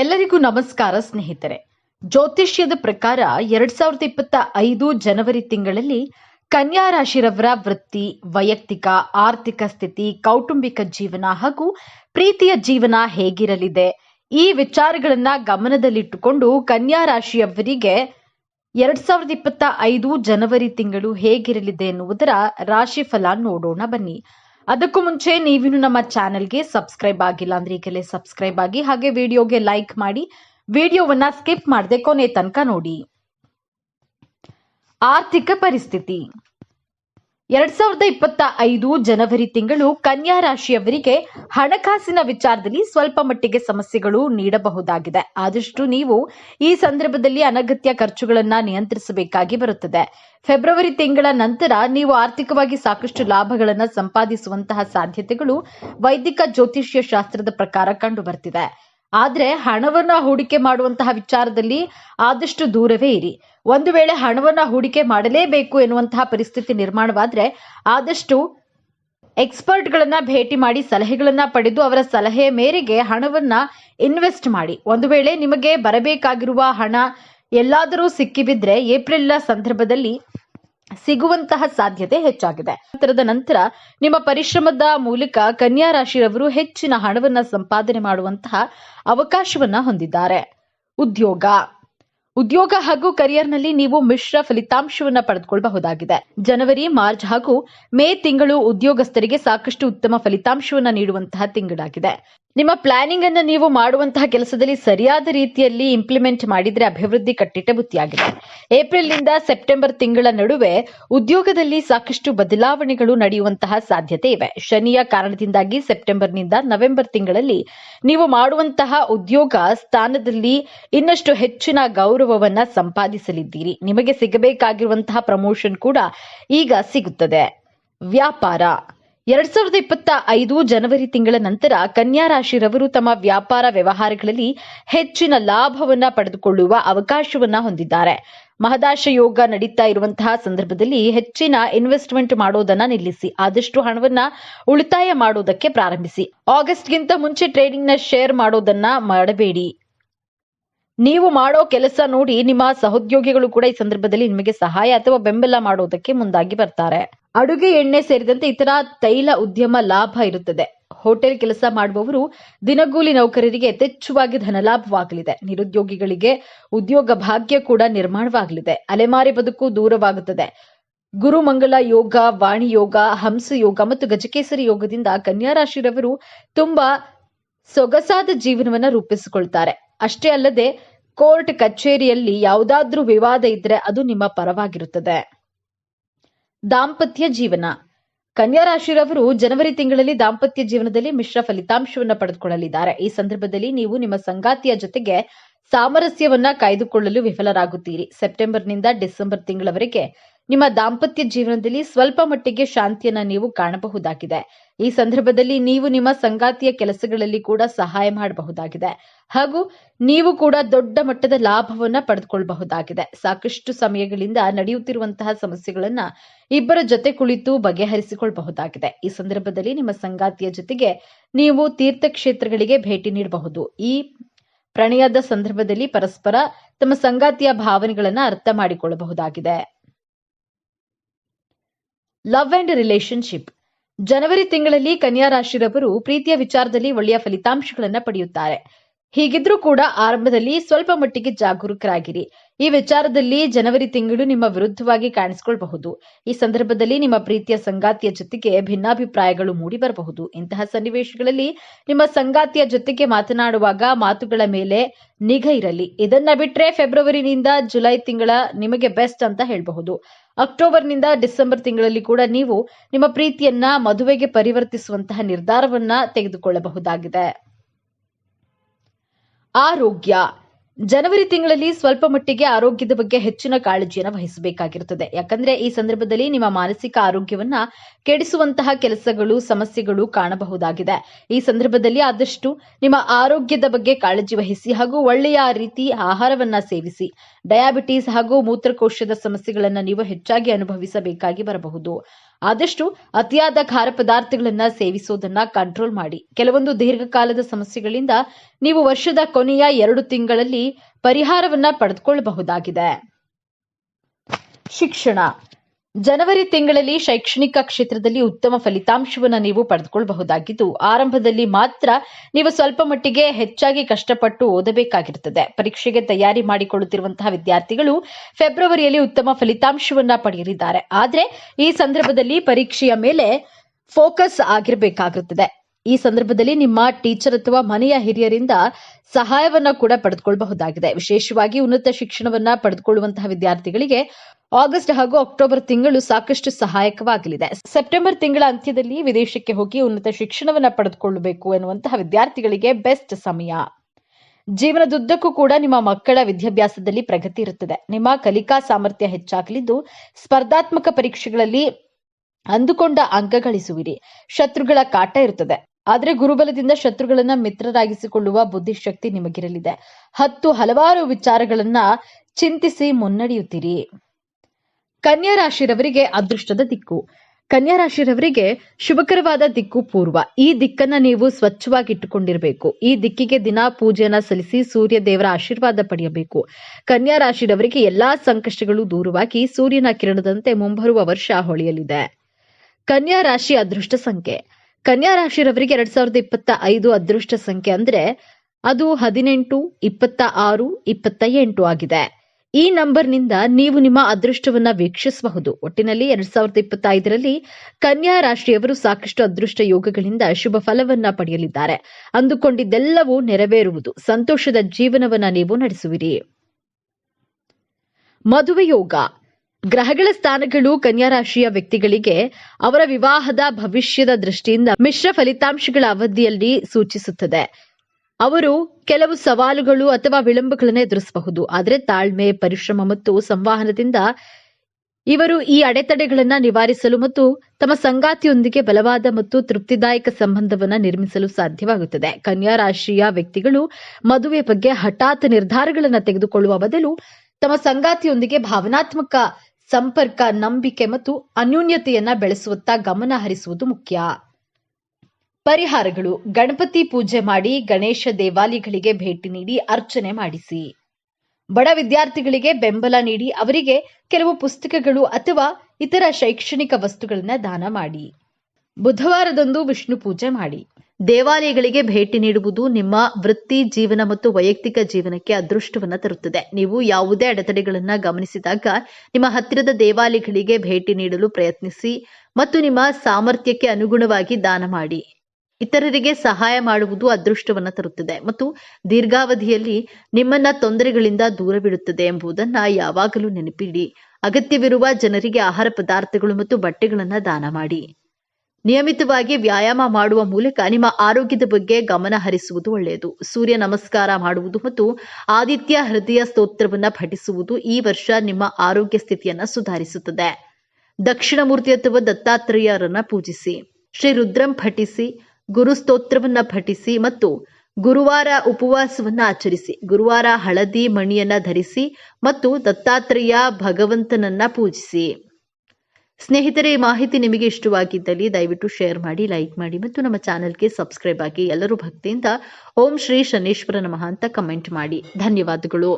ಎಲ್ಲರಿಗೂ ನಮಸ್ಕಾರ, ಸ್ನೇಹಿತರೆ. ಜ್ಯೋತಿಷ್ಯದ ಪ್ರಕಾರ ಎರಡ್ ಸಾವಿರದ ಇಪ್ಪತ್ತ ಐದು ಜನವರಿ ತಿಂಗಳಲ್ಲಿ ಕನ್ಯಾ ರಾಶಿರವರ ವೃತ್ತಿ, ವೈಯಕ್ತಿಕ, ಆರ್ಥಿಕ ಸ್ಥಿತಿ, ಕೌಟುಂಬಿಕ ಜೀವನ ಹಾಗೂ ಪ್ರೀತಿಯ ಜೀವನ ಹೇಗಿರಲಿದೆ? ಈ ವಿಚಾರಗಳನ್ನ ಗಮನದಲ್ಲಿಟ್ಟುಕೊಂಡು ಕನ್ಯಾ ರಾಶಿಯವರಿಗೆ ಎರಡ್ ಸಾವಿರದ ಇಪ್ಪತ್ತ ಐದು ಜನವರಿ ತಿಂಗಳು ಹೇಗಿರಲಿದೆ ಎನ್ನುವುದರ ರಾಶಿ ಫಲ ನೋಡೋಣ ಬನ್ನಿ. ಅದಕ್ಕೂ ಮುಂಚೆ ನೀವಿನ್ನು ನಮ್ಮ ಚಾನೆಲ್ಗೆ ಸಬ್ಸ್ಕ್ರೈಬ್ ಆಗಿಲ್ಲ ಅಂದ್ರೆ ಈಗಲೇ ಸಬ್ಸ್ಕ್ರೈಬ್ ಆಗಿ ಹಾಗೆ ವಿಡಿಯೋಗೆ ಲೈಕ್ ಮಾಡಿ ವಿಡಿಯೋವನ್ನ ಸ್ಕಿಪ್ ಮಾಡದೆ ಕೊನೆ ತನಕ ನೋಡಿ. ಆರ್ಥಿಕ ಪರಿಸ್ಥಿತಿ. ಎರಡ್ ಸಾವಿರದ ಇಪ್ಪತ್ತ ಐದು ಜನವರಿ ತಿಂಗಳು ಕನ್ಯಾ ರಾಶಿಯವರಿಗೆ ಹಣಕಾಸಿನ ವಿಚಾರದಲ್ಲಿ ಸ್ವಲ್ಪ ಮಟ್ಟಿಗೆ ಸಮಸ್ಯೆಗಳು ನೀಡಬಹುದಾಗಿದೆ. ಆದಷ್ಟು ನೀವು ಈ ಸಂದರ್ಭದಲ್ಲಿ ಅನಗತ್ಯ ಖರ್ಚುಗಳನ್ನ ನಿಯಂತ್ರಿಸಬೇಕಾಗಿ ಬರುತ್ತದೆ. ಫೆಬ್ರವರಿ ತಿಂಗಳ ನಂತರ ನೀವು ಆರ್ಥಿಕವಾಗಿ ಸಾಕಷ್ಟು ಲಾಭಗಳನ್ನು ಸಂಪಾದಿಸುವಂತಹ ಸಾಧ್ಯತೆಗಳು ವೈದಿಕ ಜ್ಯೋತಿಷ್ಯ ಶಾಸ್ತ್ರದ ಪ್ರಕಾರ ಕಂಡು ಬರ್ತಿದೆ. ಆದ್ರೆ ಹಣವನ್ನ ಹೂಡಿಕೆ ಮಾಡುವಂತಹ ವಿಚಾರದಲ್ಲಿ ಆದಷ್ಟು ದೂರವೇ ಇರಿ. ಒಂದು ವೇಳೆ ಹಣವನ್ನ ಹೂಡಿಕೆ ಮಾಡಲೇಬೇಕು ಎನ್ನುವಂತಹ ಪರಿಸ್ಥಿತಿ ನಿರ್ಮಾಣವಾದರೆ ಆದಷ್ಟು ಎಕ್ಸ್ಪರ್ಟ್ಗಳನ್ನು ಭೇಟಿ ಮಾಡಿ ಸಲಹೆಗಳನ್ನು ಪಡೆದು ಅವರ ಸಲಹೆಯ ಮೇರೆಗೆ ಹಣವನ್ನ ಇನ್ವೆಸ್ಟ್ ಮಾಡಿ. ಒಂದು ವೇಳೆ ನಿಮಗೆ ಬರಬೇಕಾಗಿರುವ ಹಣ ಎಲ್ಲಾದರೂ ಸಿಕ್ಕಿಬಿದ್ರೆ ಏಪ್ರಿಲ್ ಸಂದರ್ಭದಲ್ಲಿ ಸಿಗುವಂತಹ ಸಾಧ್ಯತೆ ಹೆಚ್ಚಾಗಿದೆ. ನಂತರದ ನಂತರ ನಿಮ್ಮ ಪರಿಶ್ರಮದ ಮೂಲಕ ಕನ್ಯಾ ರಾಶಿಯವರು ಹೆಚ್ಚಿನ ಹಣವನ್ನ ಸಂಪಾದನೆ ಮಾಡುವಂತಹ ಅವಕಾಶವನ್ನ ಹೊಂದಿದ್ದಾರೆ. ಉದ್ಯೋಗ. ಉದ್ಯೋಗ ಹಾಗೂ ಕರಿಯರ್ನಲ್ಲಿ ನೀವು ಮಿಶ್ರ ಫಲಿತಾಂಶವನ್ನ ಪಡೆದುಕೊಳ್ಳಬಹುದಾಗಿದೆ ಜನವರಿ, ಮಾರ್ಚ್ ಹಾಗೂ ಮೇ ತಿಂಗಳು ಉದ್ಯೋಗಸ್ಥರಿಗೆ ಸಾಕಷ್ಟು ಉತ್ತಮ ಫಲಿತಾಂಶವನ್ನ ನೀಡುವಂತಹ ತಿಂಗಳಾಗಿದೆ. ನಿಮ್ಮ ಪ್ಲಾನಿಂಗ್ ಅನ್ನು ನೀವು ಮಾಡುವಂತಹ ಕೆಲಸದಲ್ಲಿ ಸರಿಯಾದ ರೀತಿಯಲ್ಲಿ ಇಂಪ್ಲಿಮೆಂಟ್ ಮಾಡಿದ್ರೆ ಅಭಿವೃದ್ಧಿ ಕಟ್ಟಿಟ್ಟ ಬುತ್ತಿಯಾಗಿದೆ ಏಪ್ರಿಲ್ನಿಂದ ಸೆಪ್ಟೆಂಬರ್ ತಿಂಗಳ ನಡುವೆ ಉದ್ಯೋಗದಲ್ಲಿ ಸಾಕಷ್ಟು ಬದಲಾವಣೆಗಳು ನಡೆಯುವಂತಹ ಸಾಧ್ಯತೆ ಇವೆ ಶನಿಯ ಕಾರಣದಿಂದಾಗಿ ಸೆಪ್ಟೆಂಬರ್ನಿಂದ ನವೆಂಬರ್ ತಿಂಗಳಲ್ಲಿ ನೀವು ಮಾಡುವಂತಹ ಉದ್ಯೋಗ ಸ್ಥಾನದಲ್ಲಿ ಇನ್ನಷ್ಟು ಹೆಚ್ಚಿನ ಗೌರವವನ್ನ ಸಂಪಾದಿಸಲಿದ್ದೀರಿ. ನಿಮಗೆ ಸಿಗಬೇಕಾಗಿರುವಂತಹ ಪ್ರಮೋಷನ್ ಕೂಡ ಈಗ ಸಿಗುತ್ತದೆ. ವ್ಯಾಪಾರ. ಎರಡ್ ಸಾವಿರದ ಇಪ್ಪತ್ತ ಐದು ಜನವರಿ ತಿಂಗಳ ನಂತರ ಕನ್ಯಾ ರಾಶಿರವರು ತಮ್ಮ ವ್ಯಾಪಾರ ವ್ಯವಹಾರಗಳಲ್ಲಿ ಹೆಚ್ಚಿನ ಲಾಭವನ್ನ ಪಡೆದುಕೊಳ್ಳುವ ಅವಕಾಶವನ್ನ ಹೊಂದಿದ್ದಾರೆ. ಮಹದಾಶ ಯೋಗ ನಡೀತಾ ಇರುವಂತಹ ಸಂದರ್ಭದಲ್ಲಿ ಹೆಚ್ಚಿನ ಇನ್ವೆಸ್ಟ್ಮೆಂಟ್ ಮಾಡೋದನ್ನ ನಿಲ್ಲಿಸಿ, ಆದಷ್ಟು ಹಣವನ್ನ ಉಳಿತಾಯ ಮಾಡೋದಕ್ಕೆ ಪ್ರಾರಂಭಿಸಿ. ಆಗಸ್ಟ್ಗಿಂತ ಮುಂಚೆ ಟ್ರೇಡಿಂಗ್ನ ಶೇರ್ ಮಾಡೋದನ್ನ ಮಾಡಬೇಡಿ. ನೀವು ಮಾಡೋ ಕೆಲಸ ನೋಡಿ ನಿಮ್ಮ ಸಹೋದ್ಯೋಗಿಗಳು ಕೂಡ ಈ ಸಂದರ್ಭದಲ್ಲಿ ನಿಮಗೆ ಸಹಾಯ ಅಥವಾ ಬೆಂಬಲ ಮಾಡೋದಕ್ಕೆ ಮುಂದಾಗಿ ಬರ್ತಾರೆ. ಅಡುಗೆ ಎಣ್ಣೆ ಸೇರಿದಂತೆ ಇತರ ತೈಲ ಉದ್ಯಮ ಲಾಭ ಇರುತ್ತದೆ. ಹೋಟೆಲ್ ಕೆಲಸ ಮಾಡುವವರು ದಿನಗೂಲಿ ನೌಕರರಿಗೆ ಯಥೇಚ್ಛವಾಗಿ ಧನಲಾಭವಾಗಲಿದೆ ನಿರುದ್ಯೋಗಿಗಳಿಗೆ ಉದ್ಯೋಗ ಭಾಗ್ಯ ಕೂಡ ನಿರ್ಮಾಣವಾಗಲಿದೆ. ಅಲೆಮಾರಿ ಬದುಕು ದೂರವಾಗುತ್ತದೆ. ಗುರುಮಂಗಳ ಯೋಗ, ವಾಣಿ ಯೋಗ, ಹಂಸ ಯೋಗ ಮತ್ತು ಗಜಕೇಸರಿ ಯೋಗದಿಂದ ಕನ್ಯಾ ರಾಶಿರವರು ತುಂಬಾ ಸೊಗಸಾದ ಜೀವನವನ್ನ ರೂಪಿಸಿಕೊಳ್ತಾರೆ. ಅಷ್ಟೇ ಅಲ್ಲದೆ ಕೋರ್ಟ್ ಕಚೇರಿಯಲ್ಲಿ ಯಾವುದಾದ್ರೂ ವಿವಾದ ಇದ್ರೆ ಅದು ನಿಮ್ಮ ಪರವಾಗಿರುತ್ತದೆ. ದಾಂಪತ್ಯ ಜೀವನ. ಕನ್ಯಾ ರಾಶಿರವರು ಜನವರಿ ತಿಂಗಳಲ್ಲಿ ದಾಂಪತ್ಯ ಜೀವನದಲ್ಲಿ ಮಿಶ್ರ ಫಲಿತಾಂಶವನ್ನು ಪಡೆದುಕೊಳ್ಳಲಿದ್ದಾರೆ. ಈ ಸಂದರ್ಭದಲ್ಲಿ ನೀವು ನಿಮ್ಮ ಸಂಗಾತಿಯ ಜೊತೆಗೆ ಸಾಮರಸ್ಯವನ್ನ ಕಾಯ್ದುಕೊಳ್ಳಲು ವಿಫಲರಾಗುತ್ತೀರಿ. ಸೆಪ್ಟೆಂಬರ್ನಿಂದ ಡಿಸೆಂಬರ್ ತಿಂಗಳವರೆಗೆ ನಿಮ್ಮ ದಾಂಪತ್ಯ ಜೀವನದಲ್ಲಿ ಸ್ವಲ್ಪ ಮಟ್ಟಿಗೆ ಶಾಂತಿಯನ್ನ ನೀವು ಕಾಣಬಹುದಾಗಿದೆ. ಈ ಸಂದರ್ಭದಲ್ಲಿ ನೀವು ನಿಮ್ಮ ಸಂಗಾತಿಯ ಕೆಲಸಗಳಲ್ಲಿ ಕೂಡ ಸಹಾಯ ಮಾಡಬಹುದಾಗಿದೆ. ಹಾಗೂ ನೀವು ಕೂಡ ದೊಡ್ಡ ಮಟ್ಟದ ಲಾಭವನ್ನ ಪಡೆದುಕೊಳ್ಳಬಹುದಾಗಿದೆ ಸಾಕಷ್ಟು ಸಮಯಗಳಿಂದ ನಡೆಯುತ್ತಿರುವಂತಹ ಸಮಸ್ಯೆಗಳನ್ನ ಇಬ್ಬರ ಜೊತೆ ಕುಳಿತು ಬಗೆಹರಿಸಿಕೊಳ್ಳಬಹುದಾಗಿದೆ ಈ ಸಂದರ್ಭದಲ್ಲಿ ನಿಮ್ಮ ಸಂಗಾತಿಯ ಜೊತೆಗೆ ನೀವು ತೀರ್ಥಕ್ಷೇತ್ರಗಳಿಗೆ ಭೇಟಿ ನೀಡಬಹುದು. ಈ ಪ್ರಣಯದ ಸಂದರ್ಭದಲ್ಲಿ ಪರಸ್ಪರ ತಮ್ಮ ಸಂಗಾತಿಯ ಭಾವನೆಗಳನ್ನ ಅರ್ಥ ಮಾಡಿಕೊಳ್ಳಬಹುದಾಗಿದೆ. ಲವ್ ಅಂಡ್ ರಿಲೇಶನ್ಶಿಪ್ ಜನವರಿ ತಿಂಗಳಲ್ಲಿ ಕನ್ಯಾ ರಾಶಿರವರು ಪ್ರೀತಿಯ ವಿಚಾರದಲ್ಲಿ ಒಳ್ಳೆಯ ಫಲಿತಾಂಶಗಳನ್ನ ಪಡೆಯುತ್ತಾರೆ. ಹೀಗಿದ್ರೂ ಕೂಡ ಆರಂಭದಲ್ಲಿ ಸ್ವಲ್ಪ ಮಟ್ಟಿಗೆ ಜಾಗರೂಕರಾಗಿರಿ. ಈ ವಿಚಾರದಲ್ಲಿ ಜನವರಿ ತಿಂಗಳು ನಿಮ್ಮ ವಿರುದ್ಧವಾಗಿ ಕಾಣಿಸಿಕೊಳ್ಳಬಹುದು ಈ ಸಂದರ್ಭದಲ್ಲಿ ನಿಮ್ಮ ಪ್ರೀತಿಯ ಸಂಗಾತಿಯ ಜೊತೆಗೆ ಭಿನ್ನಾಭಿಪ್ರಾಯಗಳು ಮೂಡಿ ಬರಬಹುದು. ಇಂತಹ ಸನ್ನಿವೇಶಗಳಲ್ಲಿ ನಿಮ್ಮ ಸಂಗಾತಿಯ ಜೊತೆಗೆ ಮಾತನಾಡುವಾಗ ಮಾತುಗಳ ಮೇಲೆ ನಿಘಾ ಇರಲಿ. ಇದನ್ನ ಬಿಟ್ರೆ ಫೆಬ್ರವರಿನಿಂದ ಜುಲೈ ತಿಂಗಳ ನಿಮಗೆ ಬೆಸ್ಟ್ ಅಂತ ಹೇಳಬಹುದು. ಅಕ್ಟೋಬರ್ನಿಂದ ಡಿಸೆಂಬರ್ ತಿಂಗಳಲ್ಲಿ ಕೂಡ ನೀವು ನಿಮ್ಮ ಪ್ರೀತಿಯನ್ನ ಮದುವೆಗೆ ಪರಿವರ್ತಿಸುವಂತಹ ನಿರ್ಧಾರವನ್ನ ತೆಗೆದುಕೊಳ್ಳಬಹುದಾಗಿದೆ. ಆರೋಗ್ಯ. ಜನವರಿ ತಿಂಗಳಲ್ಲಿ ಸ್ವಲ್ಪ ಮಟ್ಟಿಗೆ ಆರೋಗ್ಯದ ಬಗ್ಗೆ ಹೆಚ್ಚಿನ ಕಾಳಜಿಯನ್ನು ವಹಿಸಬೇಕಾಗಿರುತ್ತದೆ. ಯಾಕಂದ್ರೆ ಈ ಸಂದರ್ಭದಲ್ಲಿ ನಿಮ್ಮ ಮಾನಸಿಕ ಆರೋಗ್ಯವನ್ನ ಕೆಡಿಸುವಂತಹ ಕೆಲಸಗಳು, ಸಮಸ್ಯೆಗಳು ಕಾಣಬಹುದಾಗಿದೆ. ಈ ಸಂದರ್ಭದಲ್ಲಿ ಆದಷ್ಟು ನಿಮ್ಮ ಆರೋಗ್ಯದ ಬಗ್ಗೆ ಕಾಳಜಿ ವಹಿಸಿ ಹಾಗೂ ಒಳ್ಳೆಯ ರೀತಿ ಆಹಾರವನ್ನ ಸೇವಿಸಿ. ಡಯಾಬಿಟಿಸ್ ಹಾಗೂ ಮೂತ್ರಕೋಶದ ಸಮಸ್ಯೆಗಳನ್ನ ನೀವು ಹೆಚ್ಚಾಗಿ ಅನುಭವಿಸಬೇಕಾಗಿ ಬರಬಹುದು. ಆದಷ್ಟು ಅತಿಯಾದ ಖಾರ ಪದಾರ್ಥಗಳನ್ನ ಸೇವಿಸೋದನ್ನ ಕಂಟ್ರೋಲ್ ಮಾಡಿ. ಕೆಲವೊಂದು ದೀರ್ಘಕಾಲದ ಸಮಸ್ಯೆಗಳಿಂದ ನೀವು ವರ್ಷದ ಕೊನೆಯ ಎರಡು ತಿಂಗಳಲ್ಲಿ ಪರಿಹಾರವನ್ನ ಪಡೆದುಕೊಳ್ಳಬಹುದಾಗಿದೆ. ಶಿಕ್ಷಣ. ಜನವರಿ ತಿಂಗಳಲ್ಲಿ ಶೈಕ್ಷಣಿಕ ಕ್ಷೇತ್ರದಲ್ಲಿ ಉತ್ತಮ ಫಲಿತಾಂಶವನ್ನು ನೀವು ಪಡೆದುಕೊಳ್ಳಬಹುದಾಗಿದ್ದು ಆರಂಭದಲ್ಲಿ ಮಾತ್ರ ನೀವು ಸ್ವಲ್ಪ ಮಟ್ಟಿಗೆ ಹೆಚ್ಚಾಗಿ ಕಷ್ಟಪಟ್ಟು ಓದಬೇಕಾಗಿರುತ್ತದೆ. ಪರೀಕ್ಷೆಗೆ ತಯಾರಿ ಮಾಡಿಕೊಳ್ಳುತ್ತಿರುವಂತಹ ವಿದ್ಯಾರ್ಥಿಗಳು ಫೆಬ್ರವರಿಯಲ್ಲಿ ಉತ್ತಮ ಫಲಿತಾಂಶವನ್ನ ಪಡೆಯಲಿದ್ದಾರೆ. ಆದರೆ ಈ ಸಂದರ್ಭದಲ್ಲಿ ಪರೀಕ್ಷೆಯ ಮೇಲೆ ಫೋಕಸ್ ಆಗಿರಬೇಕಾಗುತ್ತದೆ ಈ ಸಂದರ್ಭದಲ್ಲಿ ನಿಮ್ಮ ಟೀಚರ್ ಅಥವಾ ಮನೆಯ ಹಿರಿಯರಿಂದ ಸಹಾಯವನ್ನ ಕೂಡ ಪಡೆದುಕೊಳ್ಳಬಹುದಾಗಿದೆ ವಿಶೇಷವಾಗಿ ಉನ್ನತ ಶಿಕ್ಷಣವನ್ನ ಪಡೆದುಕೊಳ್ಳುವಂತಹ ವಿದ್ಯಾರ್ಥಿಗಳಿಗೆ ಆಗಸ್ಟ್ ಹಾಗೂ ಅಕ್ಟೋಬರ್ ತಿಂಗಳು ಸಾಕಷ್ಟು ಸಹಾಯಕವಾಗಲಿದೆ. ಸೆಪ್ಟೆಂಬರ್ ತಿಂಗಳ ಅಂತ್ಯದಲ್ಲಿ ವಿದೇಶಕ್ಕೆ ಹೋಗಿ ಉನ್ನತ ಶಿಕ್ಷಣವನ್ನ ಪಡೆದುಕೊಳ್ಳಬೇಕು ಎನ್ನುವಂತಹ ವಿದ್ಯಾರ್ಥಿಗಳಿಗೆ ಬೆಸ್ಟ್ ಸಮಯ. ಜೀವನದುದ್ದಕ್ಕೂ ಕೂಡ ನಿಮ್ಮ ಮಕ್ಕಳ ವಿದ್ಯಾಭ್ಯಾಸದಲ್ಲಿ ಪ್ರಗತಿ ಇರುತ್ತದೆ. ನಿಮ್ಮ ಕಲಿಕಾ ಸಾಮರ್ಥ್ಯ ಹೆಚ್ಚಾಗಲಿದ್ದು ಸ್ಪರ್ಧಾತ್ಮಕ ಪರೀಕ್ಷೆಗಳಲ್ಲಿ ಅಂದುಕೊಂಡ ಅಂಕ ಗಳಿಸುವಿರಿ ಶತ್ರುಗಳ ಕಾಟ ಇರುತ್ತದೆ. ಆದರೆ ಗುರುಬಲದಿಂದ ಶತ್ರುಗಳನ್ನ ಮಿತ್ರರಾಗಿಸಿಕೊಳ್ಳುವ ಬುದ್ಧಿಶಕ್ತಿ ನಿಮಗಿರಲಿದೆ. ಹತ್ತು ಹಲವಾರು ವಿಚಾರಗಳನ್ನ ಚಿಂತಿಸಿ ಮುನ್ನಡೆಯುತ್ತೀರಿ. ಕನ್ಯಾ ರಾಶಿರವರಿಗೆ ಅದೃಷ್ಟದ ದಿಕ್ಕು. ಕನ್ಯಾ ರಾಶಿರವರಿಗೆ ಶುಭಕರವಾದ ದಿಕ್ಕು ಪೂರ್ವ. ಈ ದಿಕ್ಕನ್ನ ನೀವು ಸ್ವಚ್ಛವಾಗಿ ಇಟ್ಟುಕೊಂಡಿರಬೇಕು ಈ ದಿಕ್ಕಿಗೆ ದಿನ ಪೂಜೆಯನ್ನ ಸಲ್ಲಿಸಿ ಸೂರ್ಯ ದೇವರ ಆಶೀರ್ವಾದ ಪಡೆಯಬೇಕು. ಕನ್ಯಾ ರಾಶಿರವರಿಗೆ ಎಲ್ಲಾ ಸಂಕಷ್ಟಗಳು ದೂರವಾಗಿ ಸೂರ್ಯನ ಕಿರಣದಂತೆ ಮುಂಬರುವ ವರ್ಷ ಹೊಳೆಯಲಿದೆ. ಕನ್ಯಾ ರಾಶಿ ಅದೃಷ್ಟ ಸಂಖ್ಯೆ. ಕನ್ಯಾ ರಾಶಿರವರಿಗೆ ಎರಡ್ ಸಾವಿರದ ಇಪ್ಪತ್ತ ಐದು ಅದೃಷ್ಟ ಸಂಖ್ಯೆ ಅಂದ್ರೆ ಅದು ಹದಿನೆಂಟು, ಇಪ್ಪತ್ತ ಆರು, ಇಪ್ಪತ್ತ ಎಂಟು ಆಗಿದೆ. ಈ ನಂಬರ್ನಿಂದ ನೀವು ನಿಮ್ಮ ಅದೃಷ್ಟವನ್ನ ವೀಕ್ಷಿಸಬಹುದು. ಒಟ್ಟಿನಲ್ಲಿ ಎರಡ್ ಸಾವಿರದ ಇಪ್ಪತ್ತ ಐದರಲ್ಲಿ ಕನ್ಯಾ ರಾಶಿಯವರು ಸಾಕಷ್ಟು ಅದೃಷ್ಟ ಯೋಗಗಳಿಂದ ಶುಭ ಫಲವನ್ನ ಪಡೆಯಲಿದ್ದಾರೆ. ಅಂದುಕೊಂಡಿದ್ದೆಲ್ಲವೂ ನೆರವೇರುವುದು, ಸಂತೋಷದ ಜೀವನವನ್ನ ನೀವು ನಡೆಸುವಿರಿ. ಮದುವೆ ಯೋಗ. ಗ್ರಹಗಳ ಸ್ಥಾನಗಳು ಕನ್ಯಾ ರಾಶಿಯ ವ್ಯಕ್ತಿಗಳಿಗೆ ಅವರ ವಿವಾಹದ ಭವಿಷ್ಯದ ದೃಷ್ಟಿಯಿಂದ ಮಿಶ್ರ ಫಲಿತಾಂಶಗಳ ಅವಧಿಯಲ್ಲಿ ಸೂಚಿಸುತ್ತದೆ. ಅವರು ಕೆಲವು ಸವಾಲುಗಳು ಅಥವಾ ವಿಳಂಬಗಳನ್ನು ಎದುರಿಸಬಹುದು. ಆದರೆ ತಾಳ್ಮೆ, ಪರಿಶ್ರಮ ಮತ್ತು ಸಂವಹನದಿಂದ ಇವರು ಈ ಅಡೆತಡೆಗಳನ್ನ ನಿವಾರಿಸಲು ಮತ್ತು ತಮ್ಮ ಸಂಗಾತಿಯೊಂದಿಗೆ ಬಲವಾದ ಮತ್ತು ತೃಪ್ತಿದಾಯಕ ಸಂಬಂಧವನ್ನು ನಿರ್ಮಿಸಲು ಸಾಧ್ಯವಾಗುತ್ತದೆ. ಕನ್ಯಾ ರಾಶಿಯ ವ್ಯಕ್ತಿಗಳು ಮದುವೆ ಬಗ್ಗೆ ಹಠಾತ್ ನಿರ್ಧಾರಗಳನ್ನು ತೆಗೆದುಕೊಳ್ಳುವ ಬದಲು ತಮ್ಮ ಸಂಗಾತಿಯೊಂದಿಗೆ ಭಾವನಾತ್ಮಕ ಸಂಪರ್ಕ, ನಂಬಿಕೆ ಮತ್ತು ಅನ್ಯೂನ್ಯತೆಯನ್ನ ಬೆಳೆಸುವತ್ತ ಗಮನ ಹರಿಸುವುದು ಮುಖ್ಯ. ಪರಿಹಾರಗಳು ಗಣಪತಿ ಪೂಜೆ ಮಾಡಿ ಗಣೇಶ ದೇವಾಲಯಗಳಿಗೆ ಭೇಟಿ ನೀಡಿ ಅರ್ಚನೆ ಮಾಡಿಸಿ. ಬಡ ವಿದ್ಯಾರ್ಥಿಗಳಿಗೆ ಬೆಂಬಲ ನೀಡಿ ಅವರಿಗೆ ಕೆಲವು ಪುಸ್ತಕಗಳು ಅಥವಾ ಇತರ ಶೈಕ್ಷಣಿಕ ವಸ್ತುಗಳನ್ನ ದಾನ ಮಾಡಿ. ಬುಧವಾರದಂದು ವಿಷ್ಣು ಪೂಜೆ ಮಾಡಿ. ದೇವಾಲಯಗಳಿಗೆ ಭೇಟಿ ನೀಡುವುದು ನಿಮ್ಮ ವೃತ್ತಿ ಜೀವನ ಮತ್ತು ವೈಯಕ್ತಿಕ ಜೀವನಕ್ಕೆ ಅದೃಷ್ಟವನ್ನು ತರುತ್ತದೆ. ನೀವು ಯಾವುದೇ ಅಡೆತಡೆಗಳನ್ನ ಗಮನಿಸಿದಾಗ ನಿಮ್ಮ ಹತ್ತಿರದ ದೇವಾಲಯಗಳಿಗೆ ಭೇಟಿ ನೀಡಲು ಪ್ರಯತ್ನಿಸಿ ಮತ್ತು ನಿಮ್ಮ ಸಾಮರ್ಥ್ಯಕ್ಕೆ ಅನುಗುಣವಾಗಿ ದಾನ ಮಾಡಿ. ಇತರರಿಗೆ ಸಹಾಯ ಮಾಡುವುದು ಅದೃಷ್ಟವನ್ನ ತರುತ್ತದೆ. ಮತ್ತು ದೀರ್ಘಾವಧಿಯಲ್ಲಿ ನಿಮ್ಮನ್ನ ತೊಂದರೆಗಳಿಂದ ದೂರವಿಡುತ್ತದೆ ಎಂಬುದನ್ನ ಯಾವಾಗಲೂ ನೆನಪಿಡಿ. ಅಗತ್ಯವಿರುವ ಜನರಿಗೆ ಆಹಾರ ಪದಾರ್ಥಗಳು ಮತ್ತು ಬಟ್ಟೆಗಳನ್ನ ದಾನ ಮಾಡಿ. ನಿಯಮಿತವಾಗಿ ವ್ಯಾಯಾಮ ಮಾಡುವ ಮೂಲಕ ನಿಮ್ಮ ಆರೋಗ್ಯದ ಬಗ್ಗೆ ಗಮನ ಹರಿಸುವುದು ಒಳ್ಳೆಯದು. ಸೂರ್ಯ ನಮಸ್ಕಾರ ಮಾಡುವುದು ಮತ್ತು ಆದಿತ್ಯ ಹೃದಯ ಸ್ತೋತ್ರವನ್ನ ಪಠಿಸುವುದು ಈ ವರ್ಷ ನಿಮ್ಮ ಆರೋಗ್ಯ ಸ್ಥಿತಿಯನ್ನ ಸುಧಾರಿಸುತ್ತದೆ. ದಕ್ಷಿಣ ಮೂರ್ತಿ ಅಥವಾ ದತ್ತಾತ್ರೇಯರನ್ನ ಪೂಜಿಸಿ. ಶ್ರೀ ರುದ್ರಂ ಪಠಿಸಿ. ಗುರು ಸ್ತೋತ್ರವನ್ನ ಪಠಿಸಿ ಮತ್ತು ಗುರುವಾರ ಉಪವಾಸವನ್ನ ಆಚರಿಸಿ, ಗುರುವಾರ ಹಳದಿ ಮಣಿಯನ್ನ ಧರಿಸಿ ಮತ್ತು ದತ್ತಾತ್ರೇಯ ಭಗವಂತನನ್ನ ಪೂಜಿಸಿ. ಸ್ನೇಹಿತರೆ ಮಾಹಿತಿ ನಿಮಗೆ ಇಷ್ಟವಾಗಿದ್ದಲ್ಲಿ ದಯವಿಟ್ಟು ಶೇರ್ ಮಾಡಿ, ಲೈಕ್ ಮಾಡಿ ಮತ್ತು ನಮ್ಮ ಚಾನೆಲ್ಗೆ ಸಬ್ಸ್ಕ್ರೈಬ್ ಆಗಿ ಎಲ್ಲರೂ ಭಕ್ತಿಯಿಂದ ಓಂ ಶ್ರೀ ಶನೇಶ್ವರ ನಮಃ ಅಂತ ಕಮೆಂಟ್ ಮಾಡಿ. ಧನ್ಯವಾದಗಳು.